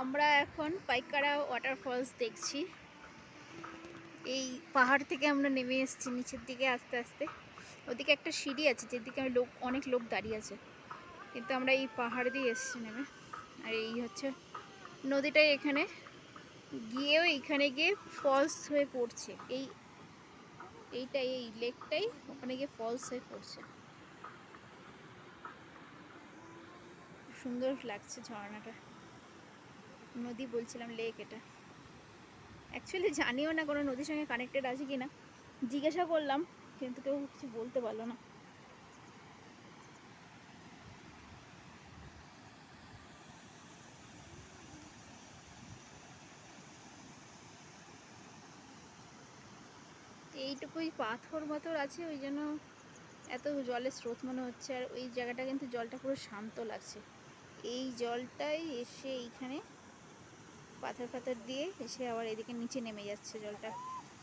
আমরা এখন পাইকারা ওয়াটারফলস দেখছি। এই পাহাড় থেকে আমরা নেমে এসেছি নিচের দিকে আস্তে আস্তে। ওদিকে একটা সিঁড়ি আছে যেদিকে লোক, অনেক লোক দাঁড়িয়ে আছে। কিন্তু আমরা এই পাহাড় দিয়ে এসেছি নেমে। আর এই হচ্ছে নদীটাই এখানে। গিয়েও এইখানে গিয়ে ফলস হয়ে পড়ছে। এই, এইটাই, এই লেকটাই ওখানে গিয়ে ফলস হয়ে পড়ছে। সুন্দর লাগছে ঝর্ণাটা। নদী বলছিলাম লেক এটা। অ্যাকচুয়ালি জানিও না কোনো নদীর সঙ্গে কানেক্টেড আছে কি না জিজ্ঞাসা করলাম, কিন্তু কেউ কিছু বলতে পারল না। এইটুকুই পাথর মাথর আছে, ওই জন্য এত জলের স্রোত মনে হচ্ছে। আর ওই জায়গাটা কিন্তু জলটা পুরো শান্ত লাগছে। এই জলটাই এসে এইখানে পাথর পাথর দিয়ে এসে আবার এদিকে নিচে নেমে যাচ্ছে জলটা।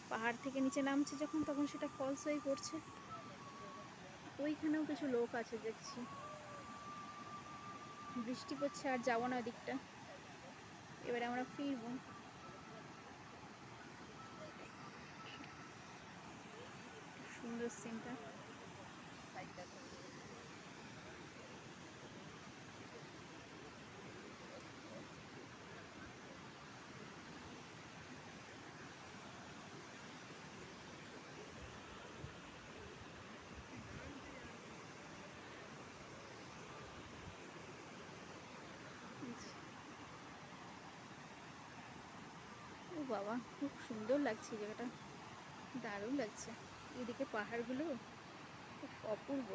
পাহাড় থেকে নিচে নামছে যখন, তখন সেটা ফলস হয়ে পড়ছে। ওইখানেও কিছু লোক আছে দেখছি। বৃষ্টি পড়ছে আর যাব না ওদিকটা। এবারে আমরা ফিরবো। সুন্দর সিনটা বাবা খুব সুন্দর লাগছে জায়গাটা। দারুণ লাগছে। এদিকে পাহাড়গুলো অপূর্ব।